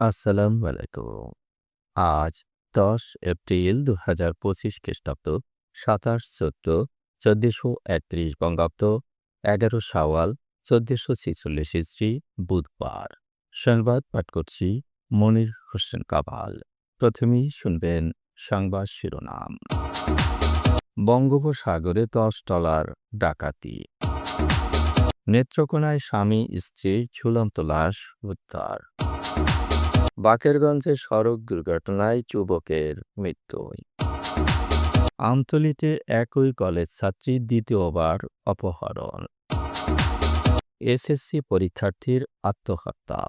আসসালামু আলাইকুম। আজ দশ এপ্রিল দু হাজার পঁচিশ খ্রিস্টাব্দ, সাতাশ চৈত্র চোদ্দশো একত্রিশ বঙ্গাব্দ, এগারো সাওয়াল চোদ্দশো ছিচল্লিশ ইস্ত্রি বুধবার। সংবাদ পাঠ করছি মনির হোসেন কাবাল প্রথমেই শুনবেন সংবাদ শিরোনাম। বঙ্গোপসাগরে দশ ডলার ডাকাতি। নেত্রকোনায় স্বামী, স্ত্রীর ঝুলন্ত লাশ উদ্ধার। বাকেরগঞ্জে সড়ক দুর্ঘটনায় যুবকের মৃত্যু। আমতলিতে একই কলেজ ছাত্রী দ্বিতীয়বার অপহরণ। এসএসসি পরীক্ষার্থীর আত্মহত্যা।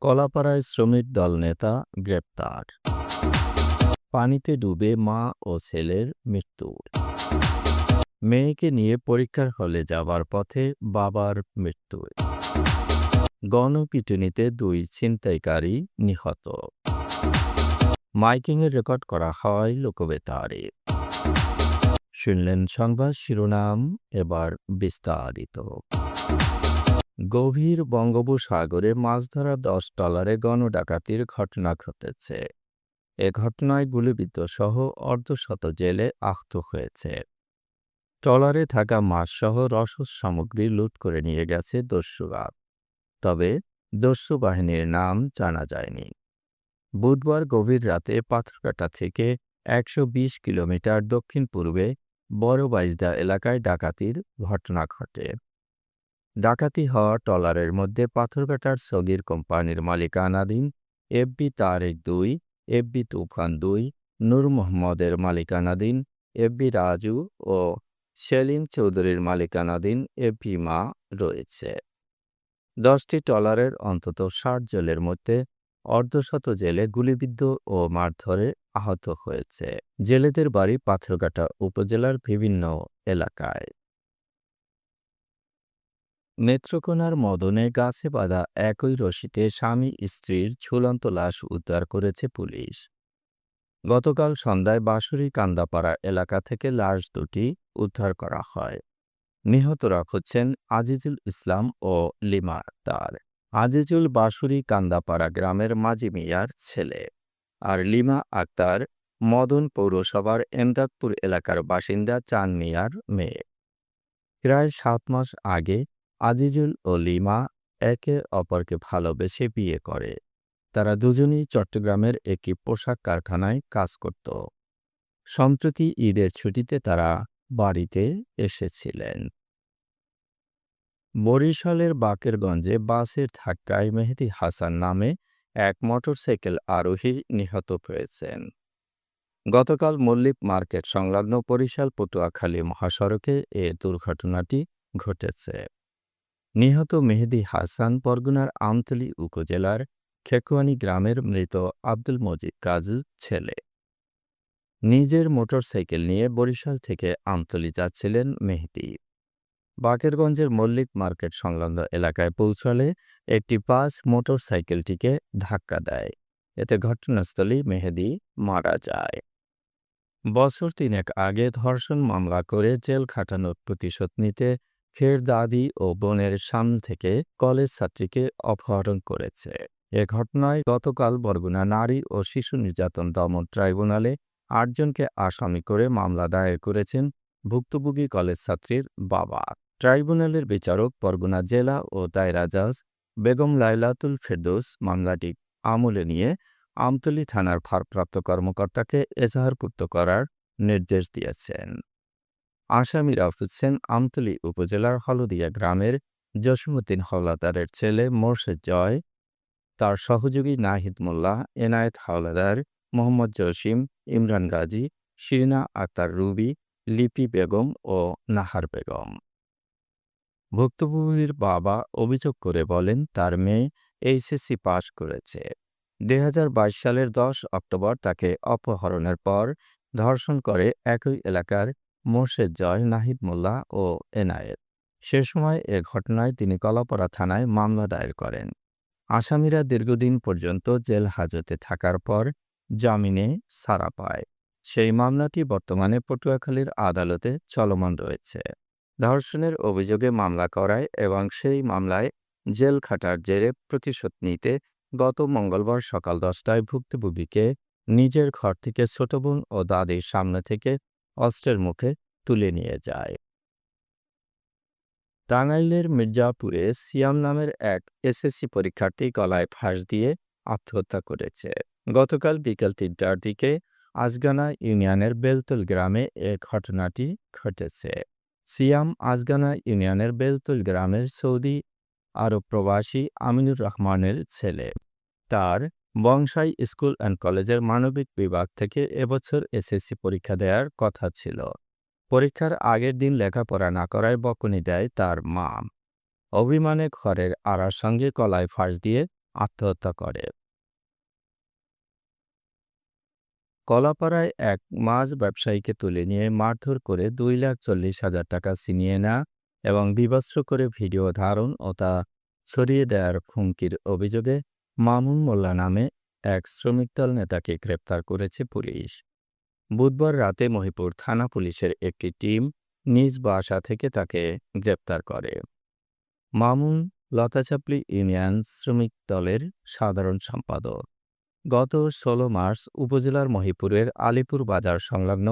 কলাপাড়ায় শ্রমিক দল নেতা গ্রেপ্তার। পানিতে ডুবে মা ও ছেলের মৃত্যু। মেয়েকে নিয়ে পরীক্ষার হলে যাবার পথে বাবার মৃত্যু। গণপিটুনিতে দুই ছিনতাইকারী নিহত। মাইকিংয়ের রেকর্ড করা হয় লোকবেতারে। শুনলেন সংবাদ শিরোনাম, এবার বিস্তারিত। গভীর বঙ্গোপসাগরে মাছ ধরা দশ ডলারে গণডাকাতির ঘটনা ঘটেছে। এ ঘটনায় গুলিবিদ্ধ সহ অর্ধশত জেলে আহত হয়েছে। ট্রলারে থাকা মাছসহ রসদ সামগ্রী লুট করে নিয়ে গেছে দস্যুরা। তবে দস্যু বাহিনীর নাম জানা যায়নি। বুধবার গভীর রাতে পাথরকাটা থেকে একশো বিশ কিলোমিটার দক্ষিণ পূর্বে বড় বাইজদা এলাকায় ডাকাতির ঘটনা ঘটে। ডাকাতি হওয়া ট্রলারের মধ্যে পাথরকাটার সগির কোম্পানির মালিকানাধীন এফবি তারেক দুই, এফবি তুফান দুই, নূর মোহাম্মদের মালিকানাধীন এফবি রাজু ও সেলিম চৌধুরীর মালিকানাধীন এফবি মা রয়েছে। দশটি ট্রলারের অন্তত ষাট জেলের মধ্যে অর্ধশত জেলে গুলিবিদ্ধ ও মারধরে আহত হয়েছে। জেলেদের বাড়ি পাথরঘাটা উপজেলার বিভিন্ন এলাকায়। নেত্রকোনার মদনে গাছে বাঁধা একই রশিতে স্বামী স্ত্রীর ঝুলন্ত লাশ উদ্ধার করেছে পুলিশ। গতকাল সন্ধ্যায় বাঁশুরি কান্দাপাড়া এলাকা থেকে লাশ দুটি উদ্ধার করা হয়। নিহতরা হচ্ছেন আজিজুল ইসলাম ও লিমা আক্তার। আজিজুল বাঁশুরি কান্দাপাড়া গ্রামের মাঝি মিয়ার ছেলে। আর লিমা আক্তার মদন পৌরসভার এমদাদপুর এলাকার বাসিন্দা চান মিয়ার মেয়ে। প্রায় সাত মাস আগে আজিজুল ও লিমা একে অপরকে ভালোবেসে বিয়ে করে। তারা দুজনই চট্টগ্রামের একটি পোশাক কারখানায় কাজ করত। সম্প্রতি ঈদের ছুটিতে তারা বাড়িতে এসেছিলেন। বরিশালের বাকেরগঞ্জে বাসের ধাক্কায় মেহেদি হাসান নামে এক মোটরসাইকেল আরোহী নিহত হয়েছেন। গতকাল মল্লিক মার্কেট সংলগ্ন বরিশাল পটুয়াখালী মহাসড়কে এ দুর্ঘটনাটি ঘটেছে। নিহত মেহেদি হাসান পরগনার আমতলী উপজেলার খেকুয়ানি গ্রামের মৃত আব্দুল মজিদ কাজুর ছেলে। নিজের মোটরসাইকেল নিয়ে বরিশাল থেকে আমতলী যাচ্ছিলেন মেহেদি। বাকেরগঞ্জের মল্লিক মার্কেট সংলগ্ন এলাকায় পৌঁছালে একটি বাস মোটরসাইকেলটিকে ধাক্কা দেয়। এতে ঘটনাস্থলেই মেহেদি মারা যায়। বছর তিনেক আগে ধর্ষণ মামলা করে জেল খাটানোর প্রতিশোধ নিতে ফের দাদি ও বোনের সামনে থেকে কলেজ ছাত্রীকে অপহরণ করেছে। এ ঘটনায় গতকাল বরগুনা নারী ও শিশু নির্যাতন দমন ট্রাইব্যুনালে আটজনকে আসামি করে মামলা দায়ের করেছেন ভুক্তভোগী কলেজ ছাত্রীর বাবা। ট্রাইব্যুনালের বিচারক বরগুনা জেলা ও দায়রা জাজ বেগম লাইলাতুল ফেরদৌস মামলাটি আমলে নিয়ে আমতলী থানার ভারপ্রাপ্ত কর্মকর্তাকে এজাহারভুক্ত করার নির্দেশ দিয়েছেন। আসামিরা হচ্ছেন আমতলী উপজেলার হলদিয়া গ্রামের জসিমুদ্দিন হাওলাদারের ছেলে মোর্শেদ জয়, তার সহযোগী নাহিদ মোল্লা, এনায়েত হাওলাদার মোহাম্মদ জসিম, ইমরান গাজী, শিরিনা আক্তার রুবি, লিপি বেগম ও নাহার বেগম। ভুক্তভোগীর বাবা অভিযোগ করে বলেন, তার মেয়ে এইচএসসি পাশ করেছে। দু হাজার বাইশ সালের দশ অক্টোবর তাকে অপহরণের পর ধর্ষণ করে একই এলাকার মোর্শেদ জয় নাহিদ মোল্লা ও এনায়েত। সে সময় এ ঘটনায় তিনি কলাপাড়া থানায় মামলা দায়ের করেন। আসামিরা দীর্ঘদিন পর্যন্ত জেল হাজতে থাকার পর জামিনে ছাড়া পায়। সেই মামলাটি বর্তমানে পটুয়াখালীর আদালতে চলমান রয়েছে। ধর্ষণের অভিযোগে মামলা করায় এবং সেই মামলায় জেল খাটার জেরে প্রতিশোধ নিতে গত মঙ্গলবার সকাল দশটায় ভুক্তভোগীকে নিজের ঘর থেকে ছোট বোন ও দাদির সামনে থেকে অস্ত্রের মুখে তুলে নিয়ে যায়। টাঙ্গাইলের মির্জাপুরে সিয়াম নামের এক এসএসসি পরীক্ষার্থী গলায় ফাঁস দিয়ে আত্মহত্যা করেছে। গতকাল বিকেল তিনটার দিকে আজগানা ইউনিয়নের বেলতুল গ্রামে এ ঘটনাটি ঘটেছে। সিয়াম আজগানা ইউনিয়নের বেলতুল গ্রামের সৌদি আরব প্রবাসী আমিনুর রহমানের ছেলে। তার বংশাই স্কুল অ্যান্ড কলেজের মানবিক বিভাগ থেকে এবছর এসএসসি পরীক্ষা দেওয়ার কথা ছিল। পরীক্ষার আগের দিন লেখাপড়া না করায় বকুনি দেয় তার মা। অভিমানে ঘরের আড়ার সঙ্গে কলায় ফাঁস দিয়ে আত্মহত্যা করে। কলাপাড়ায় এক মাছ ব্যবসায়ীকে তুলে নিয়ে মারধর করে দুই লাখ চল্লিশ হাজার টাকা ছিনিয়ে নেওয়া এবং বিভৎস করে ভিডিও ধারণ ও তা ছড়িয়ে দেওয়ার হুমকির অভিযোগে মামুন মোল্লা নামে এক শ্রমিক দল নেতাকে গ্রেপ্তার করেছে পুলিশ। বুধবার রাতে মহিপুর থানা পুলিশের একটি টিম নিজ বাসা থেকে তাকে গ্রেপ্তার করে। মামুন লতাচাপলি ইউনিয়ন শ্রমিক দলের সাধারণ সম্পাদক। গত ১৬ মার্চ উপজেলার মহিপুরের আলিপুর বাজার সংলগ্ন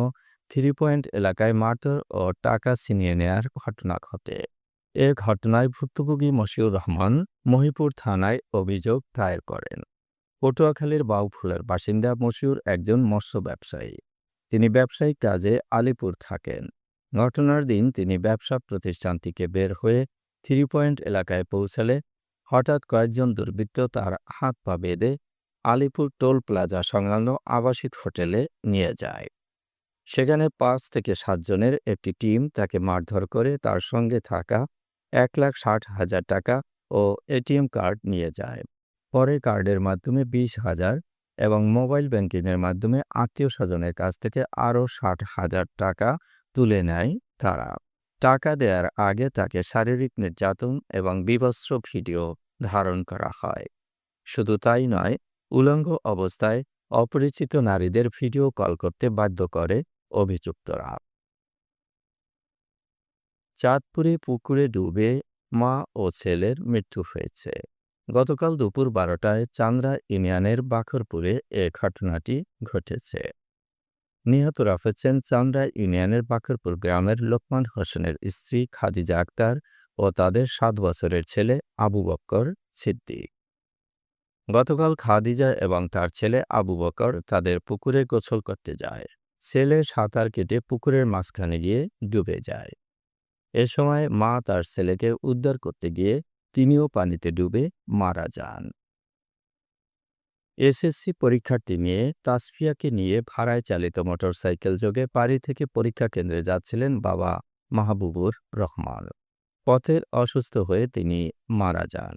থ্রি পয়েন্ট এলাকায় মার্টার ও টাকা ছিনিয়ে নেয়ার ঘটনা ঘটে। এ ঘটনায় ভুক্তভোগী মশিউর রহমান মহিপুর থানায় অভিযোগ দায়ের করেন। পটুয়াখালীর বাউফুলের বাসিন্দা মশিউর একজন মৎস্য ব্যবসায়ী। তিনি ব্যবসায়িক কাজে আলিপুর থাকেন। ঘটনার দিন তিনি ব্যবসা প্রতিষ্ঠান থেকে বের হয়ে থ্রি পয়েন্ট এলাকায় পৌঁছালে হঠাৎ কয়েকজন দুর্বৃত্ত তার হাত পা বেঁধে আলিপুর টোল প্লাজা সংলগ্ন আবাসিক হোটেলে নিয়ে যায়। সেখানে পাঁচ থেকে সাতজনের একটি টিম তাকে মারধর করে তার সঙ্গে থাকা এক লাখ ষাট হাজার টাকা ও এটিএম কার্ড নিয়ে যায়। পরে কার্ডের মাধ্যমে বিশ হাজার এবং মোবাইল ব্যাংকিংয়ের মাধ্যমে আত্মীয় স্বজনের কাছ থেকে আরও ষাট হাজার টাকা তুলে নেয় তারা। টাকা দেওয়ার আগে তাকে শারীরিক নির্যাতন এবং বিভৎস ভিডিও ধারণ করা হয়। শুধু তাই নয় উলঙ্গ অবস্থায় অপরিচিত নারীদের ভিডিও কল করতে বাধ্য করে অভিযুক্তরা। চাঁদপুরে পুকুরে ডুবে মা ও ছেলের মৃত্যু হয়েছে। গতকাল দুপুর বারোটায় চান্দ্রা ইউনিয়নের বাখরপুরে এ ঘটনাটি ঘটেছে। নিহতরা হচ্ছেন চান্দ্রা ইউনিয়নের বাখরপুর গ্রামের লোকমান হোসেনের স্ত্রী খাদিজা আক্তার ও তাদের সাত বছরের ছেলে আবু বক্কর সিদ্দিক। গতকাল খাদিজা এবং তার ছেলে আবু বকর তাদের পুকুরে গোসল করতে যায়। ছেলে সাঁতার কেটে পুকুরের মাঝখানে গিয়ে ডুবে যায়। এ সময় মা তার ছেলেকে উদ্ধার করতে গিয়ে তিনিও পানিতে ডুবে মারা যান। এসএসসি পরীক্ষার্থী নিয়ে তাসফিয়াকে নিয়ে ভাড়ায় চালিত মোটরসাইকেল যোগে বাড়ি থেকে পরীক্ষা কেন্দ্রে যাচ্ছিলেন বাবা মাহবুবুর রহমান। পথের অসুস্থ হয়ে তিনি মারা যান।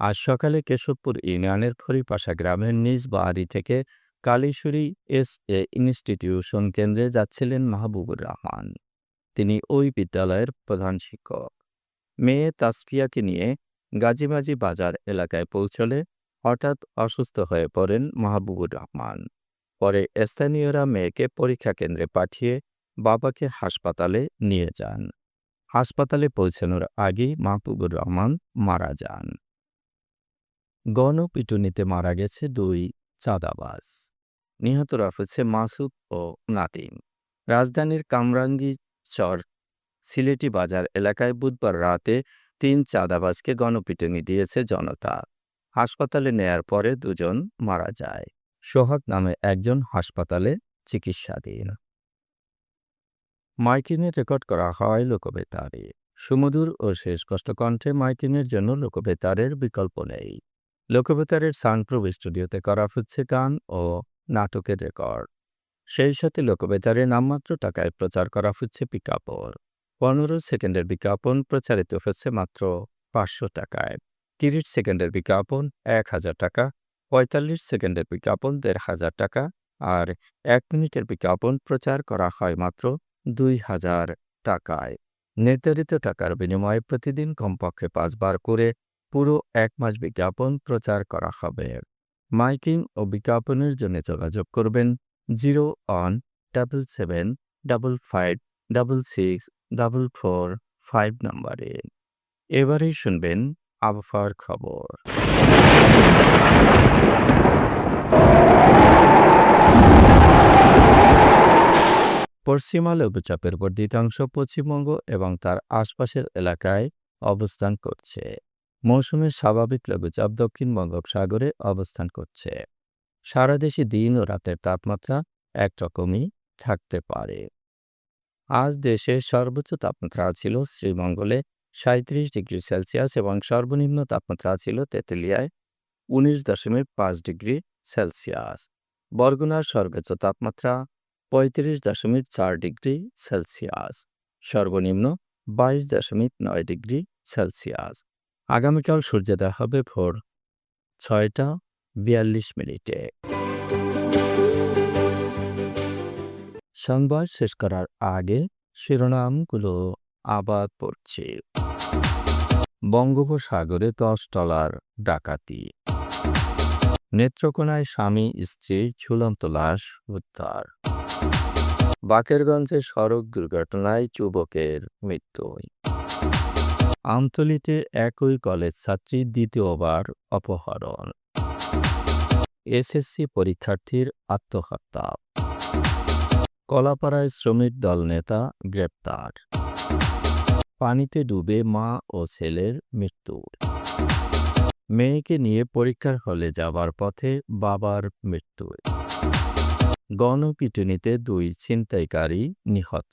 আজ সকালে কেশবপুর ইউনিয়নের খড়িপাশা গ্রামের নিজ বাড়ি থেকে কালীশ্বরী এস এ ইনস্টিটিউশন কেন্দ্রে যাচ্ছিলেন মাহবুবুর রহমান। তিনি ওই বিদ্যালয়ের প্রধান শিক্ষক। মেয়ে তাসফিয়াকে নিয়ে গাজীবাজি বাজার এলাকায় পৌঁছলে হঠাৎ অসুস্থ হয়ে পড়েন মাহবুবুর রহমান। পরে স্থানীয়রা মেয়েকে পরীক্ষা কেন্দ্রে পাঠিয়ে বাবাকে হাসপাতালে নিয়ে যান। হাসপাতালে পৌঁছানোর আগেই মাহবুবুর রহমান মারা যান। গণপিটুনিতে মারা গেছে দুই চাঁদাবাজ। নিহতরা হচ্ছে মাসুদ ও নাতিম। রাজধানীর কামরাঙ্গি চর সিলেটি বাজার এলাকায় বুধবার রাতে তিন চাঁদাবাজকে গণপিটুনি দিয়েছে জনতা। হাসপাতালে নেয়ার পরে দুজন মারা যায়। সোহাগ নামে একজন হাসপাতালে চিকিৎসাধীন। মাইকিনে রেকর্ড করা হয় লোকবেতারে। সুমধুর ও শেষ কষ্টকণ্ঠে মাইকিনের জন্য লোকবেতারের বিকল্প নেই। লোকবেতারের সানপ্রুভ স্টুডিওতে করা হচ্ছে গান ও নাটকের রেকর্ড। সেই সাথে লোকবেতারে নামমাত্র টাকায় প্রচার করা হচ্ছে বিজ্ঞাপন। পনেরো সেকেন্ডের বিজ্ঞাপন প্রচারিত হচ্ছে মাত্র পাঁচশো টাকায়। তিরিশ সেকেন্ডের বিজ্ঞাপন এক হাজার টাকা, পঁয়তাল্লিশ সেকেন্ডের বিজ্ঞাপন দেড় হাজার টাকা আর এক মিনিটের বিজ্ঞাপন প্রচার করা হয় মাত্র দুই হাজার টাকায়। নির্ধারিত টাকার বিনিময়ে প্রতিদিন কমপক্ষে পাঁচবার করে পুরো এক মাস বিজ্ঞাপন প্রচার করা হবে। মাইকিং ও বিজ্ঞাপনের জন্য যোগাযোগ করবেন zero one double seven double five double six double four five নম্বরে। এবারেই শুনবেন আবহাওয়ার খবর। পশ্চিমা লঘুচাপের বর্ধিতাংশ পশ্চিমবঙ্গ এবং তার আশপাশের এলাকায় অবস্থান করছে। মৌসুমের স্বাভাবিক লঘুচাপ দক্ষিণ বঙ্গোপসাগরে অবস্থান করছে। সারা দেশে দিন ও রাতের তাপমাত্রা একরকমই থাকতে পারে। আজ দেশের সর্বোচ্চ তাপমাত্রা ছিল শ্রীমঙ্গলে সাঁত্রিশ ডিগ্রি সেলসিয়াস এবং সর্বনিম্ন তাপমাত্রা ছিল তেঁতুলিয়ায় উনিশ দশমিক পাঁচ ডিগ্রি সেলসিয়াস। বরগুনার সর্বোচ্চ তাপমাত্রা পঁয়ত্রিশ দশমিক চার ডিগ্রি সেলসিয়াস। সর্বনিম্ন বাইশ দশমিক নয় ডিগ্রি সেলসিয়াস। আগামীকাল সূর্যোদয় হবে ভোর ছয়টা বিয়াল্লিশ মিনিটে। সংবাদ শেষ করার আগে শিরোনামগুলো আবার পড়ছি বঙ্গোপসাগরে দশ ডলার ডাকাতি। নেত্রকোনায় স্বামী স্ত্রীর ঝুলন্ত লাশ উদ্ধার। বাকেরগঞ্জে সড়ক দুর্ঘটনায় যুবকের মৃত্যু। আমতলিতে একই কলেজ ছাত্রী দ্বিতীয়বার অপহরণ। এসএসসি পরীক্ষার্থীর আত্মহত্যা। কলাপাড়ায় শ্রমিক দল নেতা গ্রেপ্তার। পানিতে ডুবে মা ও ছেলের মৃত্যু মেয়েকে নিয়ে পরীক্ষার হলে যাবার পথে বাবার মৃত্যু গণপিটুনিতে দুই ছিনতাইকারী নিহত।